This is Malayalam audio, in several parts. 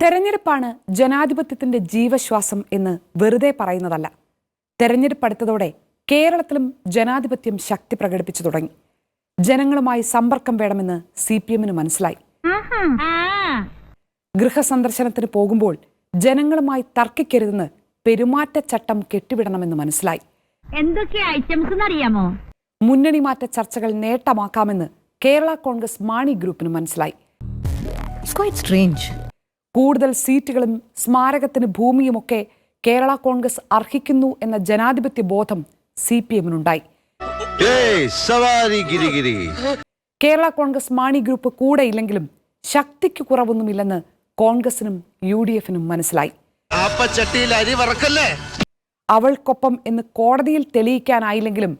തെരഞ്ഞെടുപ്പാണ് ജനാധിപത്യത്തിന്റെ ജീവശ്വാസം എന്ന് വെറുതെ പറയുന്നതല്ല. തെരഞ്ഞെടുപ്പ് അടുത്തതോടെ കേരളത്തിലും ജനാധിപത്യം ശക്തി പ്രകടിപ്പിച്ചു തുടങ്ങി. ജനങ്ങളുമായി സമ്പർക്കം വേണമെന്ന് സി പി എമ്മിന് മനസ്സിലായി. ഗൃഹസന്ദർശനത്തിന് പോകുമ്പോൾ ജനങ്ങളുമായി തർക്കിക്കരുതെന്ന് പെരുമാറ്റച്ചട്ടം കെട്ടിവിടണമെന്ന് മനസ്സിലായി. എന്തൊക്കെ ഐറ്റംസ് അറിയാമോ മുന്നണി മാറ്റ ചർച്ചകൾ നേട്ടമാക്കാമെന്ന് കേരള കോൺഗ്രസ് മാണി ഗ്രൂപ്പിന് മനസ്സിലായി. It's quite strange. കൂടുതൽ സീറ്റുകളും സ്മാരകത്തിന് ഭൂമിയുമൊക്കെ കേരള കോൺഗ്രസ് അർഹിക്കുന്നു എന്ന ജനാധിപത്യ ബോധം സി പി എമ്മിനുണ്ടായി. കേരള കോൺഗ്രസ് മാണി ഗ്രൂപ്പ് കൂടെയില്ലെങ്കിലും ശക്തിക്ക് കുറവൊന്നുമില്ലെന്ന് കോൺഗ്രസിനും യു ഡി എഫിനും മനസ്സിലായി. അവൾക്കൊപ്പം എന്ന് കോടതിയിൽ തെളിയിക്കാനായില്ലെങ്കിലും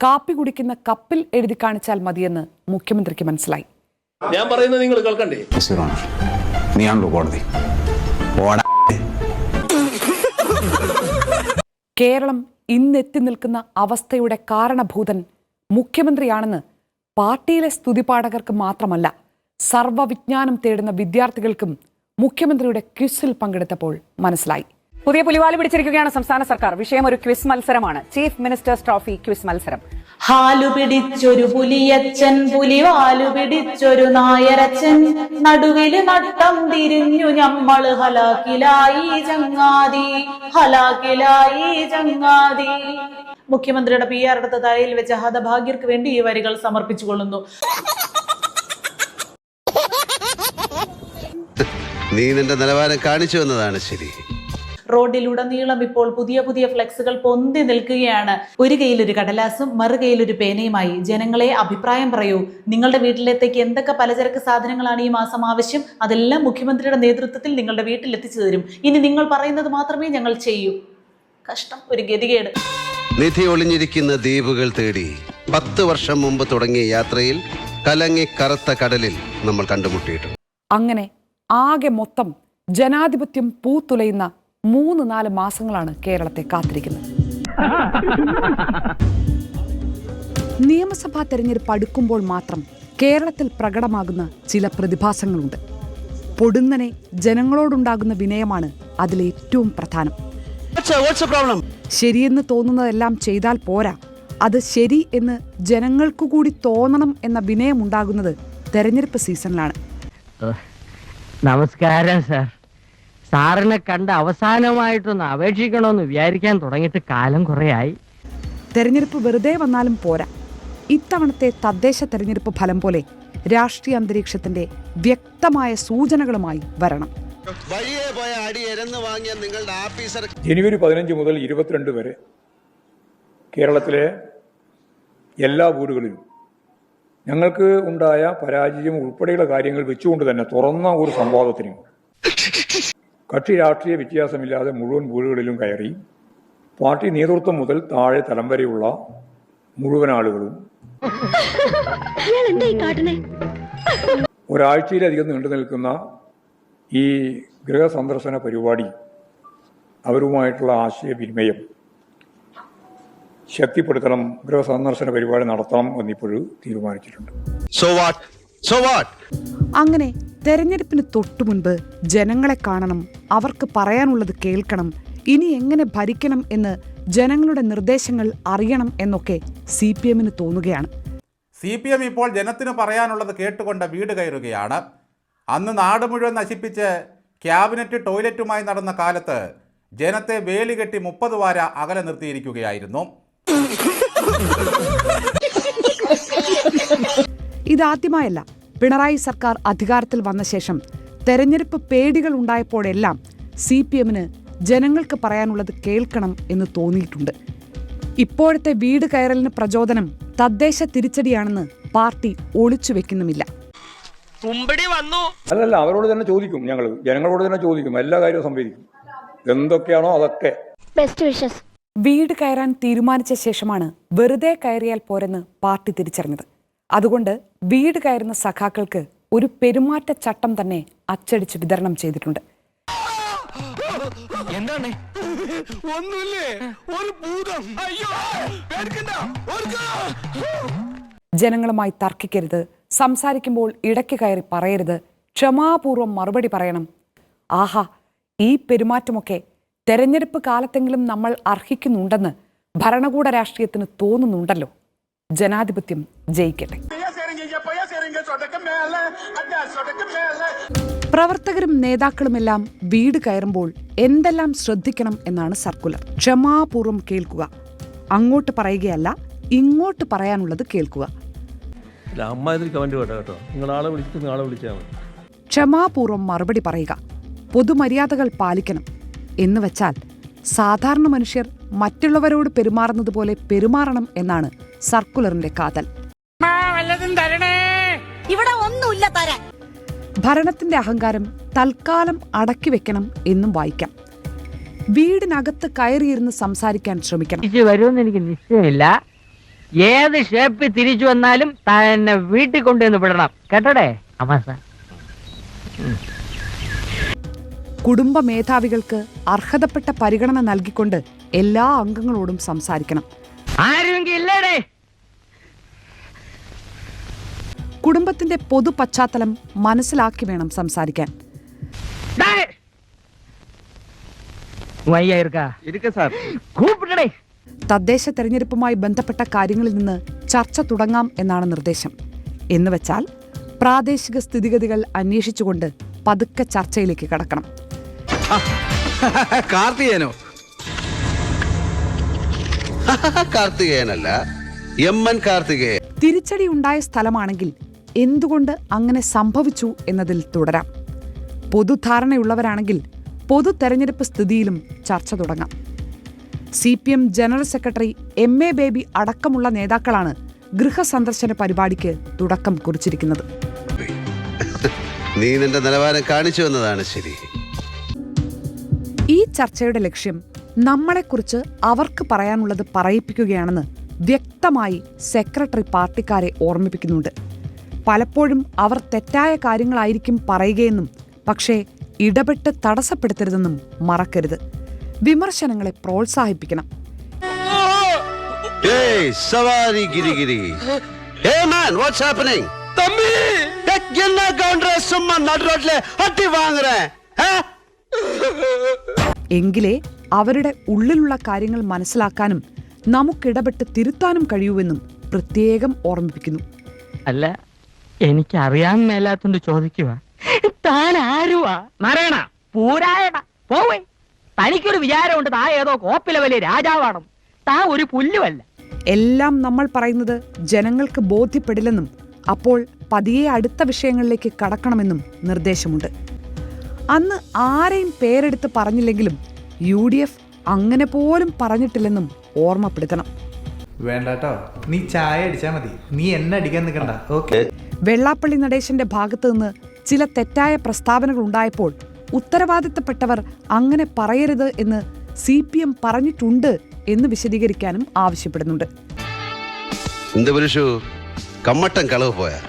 കാപ്പി കുടിക്കുന്ന കപ്പിൽ എഴുതി കാണിച്ചാൽ മതിയെന്ന് മുഖ്യമന്ത്രിക്ക് മനസ്സിലായി. ഞാൻ പറയുന്നത് നിങ്ങൾ കേൾക്കണ്ടേ. നീയാണല്ലോ കോടതി. കേരളം ഇന്നെത്തി നിൽക്കുന്ന അവസ്ഥയുടെ കാരണഭൂതൻ മുഖ്യമന്ത്രിയാണെന്ന് പാർട്ടിയിലെ സ്തുതിപാഠകർക്ക് മാത്രമല്ല സർവവിജ്ഞാനം തേടുന്ന വിദ്യാർത്ഥികൾക്കും മുഖ്യമന്ത്രിയുടെ ക്വിസിൽ പങ്കെടുത്തപ്പോൾ മനസ്സിലായി. പുതിയ പുലിവാലി പിടിച്ചിരിക്കുകയാണ് സംസ്ഥാന സർക്കാർ. വിഷയം ഒരു ക്വിസ് മത്സരമാണ്. ചീഫ് മിനിസ്റ്റേഴ്സ് ട്രോഫി ക്വിസ് മത്സരം. ഹാലു പിടിച്ചൊരു പുലിയച്ചൻ പുലിവാലു പിടിച്ചൊരു നായരച്ചൻ. നടുവിൽ നട്ടം തിരിഞ്ഞു ഞമ്മൾ ഹലാക്കിലായി ചങ്ങാതി ഹലാക്കിലായി ചങ്ങാതി. മുഖ്യമന്ത്രിയുടെ പി ആർ എടുത്ത തലയിൽ വെച്ച ഹതഭാഗ്യർക്ക് വേണ്ടി ഈ വരികൾ സമർപ്പിച്ചുകൊള്ളുന്നു. നീ നിന്റെ നിലവാരം കാണിച്ചു വന്നതാണ് ശരി. റോഡിലുടനീളം ഇപ്പോൾ പുതിയ പുതിയ ഫ്ലെക്സുകൾ പൊന്തി നിൽക്കുകയാണ്. ഒരു കയ്യിൽ ഒരു കടലാസും മറു കയ്യിൽ ഒരു പേനയുമായി. ജനങ്ങളെ അഭിപ്രായം പറയൂ. നിങ്ങളുടെ വീട്ടിലേക്ക് എന്തൊക്കെ പലചരക്ക് സാധനങ്ങളാണ് ഈ മാസം ആവശ്യം? അതെല്ലാം മുഖ്യമന്ത്രിയുടെ നേതൃത്വത്തിൽ നിങ്ങളുടെ വീട്ടിൽ എത്തിച്ചു തരും. ഇനി നിങ്ങൾ പറയുന്നത് മാത്രമേ ഞങ്ങൾ ചെയ്യൂ. കഷ്ടം. ഒരു ഗതികേട്. നിധി ഒളിഞ്ഞിരിക്കുന്ന ദ്വീപുകൾ തേടി പത്ത് വർഷം മുമ്പ് തുടങ്ങിയ യാത്രയിൽ കലങ്ങി കറുത്ത കടലിൽ നമ്മൾ കണ്ടുമുട്ടിയിട്ടുണ്ട്. അങ്ങനെ ആകെ മൊത്തം ജനാധിപത്യം പൂത്തുലയുന്ന മൂന്ന് നാല് മാസങ്ങളാണ് കേരളത്തെ കാത്തിരിക്കുന്നത്. നിയമസഭാ തെരഞ്ഞെടുപ്പ് അടുക്കുമ്പോൾ മാത്രം കേരളത്തിൽ പ്രകടമാകുന്ന ചില പ്രതിഭാസങ്ങളുണ്ട്. പൊടുന്നനെ ജനങ്ങളോടുണ്ടാകുന്ന വിനയമാണ് അതിലേറ്റവും പ്രധാനം. ശരിയെന്ന് തോന്നുന്നതെല്ലാം ചെയ്താൽ പോരാ. അത് ശരി എന്ന് ജനങ്ങൾക്കു കൂടി തോന്നണം എന്ന വിനയമുണ്ടാകുന്നത് തെരഞ്ഞെടുപ്പ് സീസണിലാണ്. നമസ്കാരം സാർ. സാറിനെ കണ്ട് അവസാനമായിട്ടൊന്ന് അപേക്ഷിക്കണമെന്ന് വിചാരിക്കാൻ തുടങ്ങിയിട്ട് കാലം കുറേയായി. തെരഞ്ഞെടുപ്പ് വെറുതെ വന്നാലും പോരാ. ഇത്തവണത്തെ തദ്ദേശ തെരഞ്ഞെടുപ്പ് ഫലം പോലെ രാഷ്ട്രീയ അന്തരീക്ഷത്തിന്റെ വ്യക്തമായ സൂചനകളുമായി വരണം. വഴിയെ പോയ അടി എരന്ന് വാങ്ങിയ നിങ്ങളുടെ ആഫീസർ ജനുവരി പതിനഞ്ച് മുതൽ ഇരുപത്തിരണ്ട് വരെ കേരളത്തിലെ എല്ലാ വീടുകളിലും ഞങ്ങൾക്ക് ഉണ്ടായ പരാജയം ഉൾപ്പെടെയുള്ള കാര്യങ്ങൾ വെച്ചുകൊണ്ട് തന്നെ തുറന്ന ഒരു സംവാദത്തിന് കക്ഷി രാഷ്ട്രീയ വ്യത്യാസമില്ലാതെ മുഴുവൻ വീടുകളിലും കയറി പാർട്ടി നേതൃത്വം മുതൽ താഴെ തലം വരെയുള്ള മുഴുവൻ ആളുകളും ഒരാഴ്ചയിലധികം നീണ്ടു നിൽക്കുന്ന ഈ ഗൃഹസന്ദർശന പരിപാടി അവരുമായിട്ടുള്ള ആശയവിനിമയം ശക്തിപ്പെടുത്തണം ഗൃഹസന്ദർശന പരിപാടി നടത്തണം എന്നിപ്പോഴും തീരുമാനിച്ചിട്ടുണ്ട്. സോ വാട്ട് സോ വാട്ട് അങ്ങനെ തെരഞ്ഞെടുപ്പിന് തൊട്ടു മുൻപ് ജനങ്ങളെ കാണണം അവർക്ക് പറയാനുള്ളത് കേൾക്കണം ഇനി എങ്ങനെ ഭരിക്കണം എന്ന് ജനങ്ങളുടെ നിർദ്ദേശങ്ങൾ അറിയണം എന്നൊക്കെ സി പി എമ്മിന് തോന്നുകയാണ്. സി പി എം ഇപ്പോൾ ജനത്തിന് പറയാനുള്ളത് കേട്ടുകൊണ്ട് വീട് കയറുകയാണ്. അന്ന് നാട് മുഴുവൻ നശിപ്പിച്ച് ക്യാബിനറ്റ് ടോയ്ലറ്റുമായി നടന്ന കാലത്ത് ജനത്തെ വേലി കെട്ടി മുപ്പത് വാര അകലെ നിർത്തിയിരിക്കുകയായിരുന്നു. ഇതാദ്യമായല്ല പിണറായി സർക്കാർ അധികാരത്തിൽ വന്ന ശേഷം തെരഞ്ഞെടുപ്പ് പേടികൾ ഉണ്ടായപ്പോഴെല്ലാം സി പി എമ്മിന് ജനങ്ങൾക്ക് പറയാനുള്ളത് കേൾക്കണം എന്ന് തോന്നിയിട്ടുണ്ട്. ഇപ്പോഴത്തെ വീട് കയറലിന് പ്രചോദനം തദ്ദേശ തിരിച്ചടിയാണെന്ന് പാർട്ടി ഒളിച്ചു വെക്കുന്നുമില്ല. അല്ലല്ല അവരോട് തന്നെ ചോദിക്കും ഞങ്ങൾ ജനങ്ങളോട് തന്നെ ചോദിക്കും. എല്ലാ കാര്യവും സംവേദിക്കും. എന്തൊക്കെയാണോ അതൊക്കെ. ബെസ്റ്റ് വിഷസ് വീട് കയറാൻ തീരുമാനിച്ച ശേഷമാണ് വെറുതെ കയറിയാൽ പോരെന്ന് പാർട്ടി തിരിച്ചറിഞ്ഞത്. അതുകൊണ്ട് വീട് കയറുന്ന സഖാക്കൾക്ക് ഒരു പെരുമാറ്റ ചട്ടം തന്നെ അച്ചടിച്ച് വിതരണം ചെയ്തിട്ടുണ്ട്. എന്താണ്? ഒന്നുമില്ലേ? ഒരു ജനങ്ങളുമായി തർക്കിക്കരുത്. സംസാരിക്കുമ്പോൾ ഇടയ്ക്ക് കയറി പറയരുത്. ക്ഷമാപൂർവം മറുപടി പറയണം. ആഹാ ഈ പെരുമാറ്റമൊക്കെ തെരഞ്ഞെടുപ്പ് കാലത്തെങ്കിലും നമ്മൾ അർഹിക്കുന്നുണ്ടെന്ന് ഭരണകൂട രാഷ്ട്രീയത്തിന് തോന്നുന്നുണ്ടല്ലോ. ജനാധിപത്യം ജയിക്കട്ടെ. പ്രവർത്തകരും നേതാക്കളുമെല്ലാം വീട് കയറുമ്പോൾ എന്തെല്ലാം ശ്രദ്ധിക്കണം എന്നാണ് സർക്കുലർ. ക്ഷമാപൂർവം കേൾക്കുക. അങ്ങോട്ട് പറയുകയല്ല ഇങ്ങോട്ട് പറയാനുള്ളത് കേൾക്കുക. ക്ഷമാപൂർവം മറുപടി പറയുക. പൊതുമര്യാദകൾ പാലിക്കണം. എന്ന് വെച്ചാൽ സാധാരണ മനുഷ്യർ മറ്റുള്ളവരോട് പെരുമാറുന്നത് പോലെ പെരുമാറണം എന്നാണ് സർക്കുലറിന്റെ കാതൽ. ഇവിടെ ഒന്നുമില്ല തരാൻ. ഭരണത്തിന്റെ അഹങ്കാരം തൽക്കാലം അടക്കി വെക്കണം എന്നും വായിക്കാം. വീടിനകത്ത് കയറിയിരുന്ന് സംസാരിക്കാൻ ശ്രമിക്കണം. വരുമെന്ന് എനിക്ക് നിശ്ചയമില്ല. ഏത് ഷേപ്പിൽ തിരിച്ചു വന്നാലും തന്നെ വീട്ടിൽ കൊണ്ടുവന്ന് വിടണം. കേട്ടടേ? കുടുംബ മേധാവികൾക്ക് അർഹതപ്പെട്ട പരിഗണന നൽകിക്കൊണ്ട് എല്ലാ അംഗങ്ങളോടും സംസാരിക്കണം. ആരുമെങ്കിൽ ഇല്ലേടേ. കുടുംബത്തിന്റെ പൊതു പശ്ചാത്തലം മനസ്സിലാക്കി വേണം സംസാരിക്കാൻ. തദ്ദേശ തെരഞ്ഞെടുപ്പുമായി ബന്ധപ്പെട്ട കാര്യങ്ങളിൽ നിന്ന് ചർച്ച തുടങ്ങാം എന്നാണ് നിർദ്ദേശം. എന്നുവെച്ചാൽ പ്രാദേശിക സ്ഥിതിഗതികൾ അന്വേഷിച്ചുകൊണ്ട് പതുക്കെ ചർച്ചയിലേക്ക് കടക്കണം. കാർത്തികേനോ കാർത്തികേയനല്ല എം എൻ കാർത്തികേയൻ. തിരിച്ചടി ഉണ്ടായ സ്ഥലമാണെങ്കിൽ എന്തുകൊണ്ട് അങ്ങനെ സംഭവിച്ചു എന്നതിൽ തുടരാം. പൊതുധാരണയുള്ളവരാണെങ്കിൽ പൊതു തെരഞ്ഞെടുപ്പ് സ്ഥിതിയിലും ചർച്ച തുടങ്ങാം. C P M general secretary M A Baby അടക്കമുള്ള നേതാക്കളാണ് ഗൃഹസന്ദർശന പരിപാടിക്ക് തുടക്കം കുറിച്ചിരിക്കുന്നത്. നീ നിന്റെ നിലവാരം കാണിച്ചു എന്നതാണ് ശരി. ഈ ചർച്ചയുടെ ലക്ഷ്യം നമ്മളെക്കുറിച്ച് അവർക്ക് പറയാനുള്ളത് പറയിപ്പിക്കുകയാണെന്ന് വ്യക്തമായി സെക്രട്ടറി പാർട്ടിക്കാരെ ഓർമ്മിപ്പിക്കുന്നുണ്ട്. പലപ്പോഴും അവർ തെറ്റായ കാര്യങ്ങളായിരിക്കും പറയുകയെന്നും പക്ഷേ ഇടപെട്ട് തടസ്സപ്പെടുത്തരുതെന്നും മറക്കരുത്. വിമർശനങ്ങളെ പ്രോത്സാഹിപ്പിക്കണം. എങ്കിലേ അവരുടെ ഉള്ളിലുള്ള കാര്യങ്ങൾ മനസ്സിലാക്കാനും നമുക്കിടപെട്ട് തിരുത്താനും കഴിയൂവെന്നും പ്രത്യേകം ഓർമ്മിപ്പിക്കുന്നു. അല്ല എനിക്ക് അറിയാൻ മേലാത്തോണ്ട് ചോദിക്കുക താൻ ആരുവാ നാരായണ. പൂരായണ. പോവേ. തനിക്കൊരു വിചാരമുണ്ട് താ ഏതോ കോപ്പിലെ വലിയ രാജാവാണ് താ ഒരു പുല്ലുമല്ല എല്ലാം നമ്മൾ പറയുന്നത് ജനങ്ങൾക്ക് ബോധ്യപ്പെടില്ലെന്നും അപ്പോൾ പതിയെ അടുത്ത വിഷയങ്ങളിലേക്ക് കടക്കണമെന്നും നിർദ്ദേശമുണ്ട്. അന്ന് ആരെയും പേരെടുത്ത് പറഞ്ഞില്ലെങ്കിലും യു ഡി എഫ് അങ്ങനെ പോലും പറഞ്ഞിട്ടില്ലെന്നും ഓർമ്മപ്പെടുത്തണം. വേണ്ടാട്ടോ. നീ ചായ അടിച്ചാ മതി. നീ എന്നെ അടിക്കാൻ നിൽക്കണ്ട ഓക്കെ. വെള്ളാപ്പള്ളി നടേശന്റെ ഭാഗത്തു നിന്ന് ചില തെറ്റായ പ്രസ്താവനകൾ ഉണ്ടായപ്പോൾ ഉത്തരവാദിത്തപ്പെട്ടവർ അങ്ങനെ പറയരുത് എന്ന് സി പി എം പറഞ്ഞിട്ടുണ്ട് എന്ന് വിശദീകരിക്കാനും ആവശ്യപ്പെടുന്നുണ്ട്. കമ്മട്ടം കളവ് പോയാ.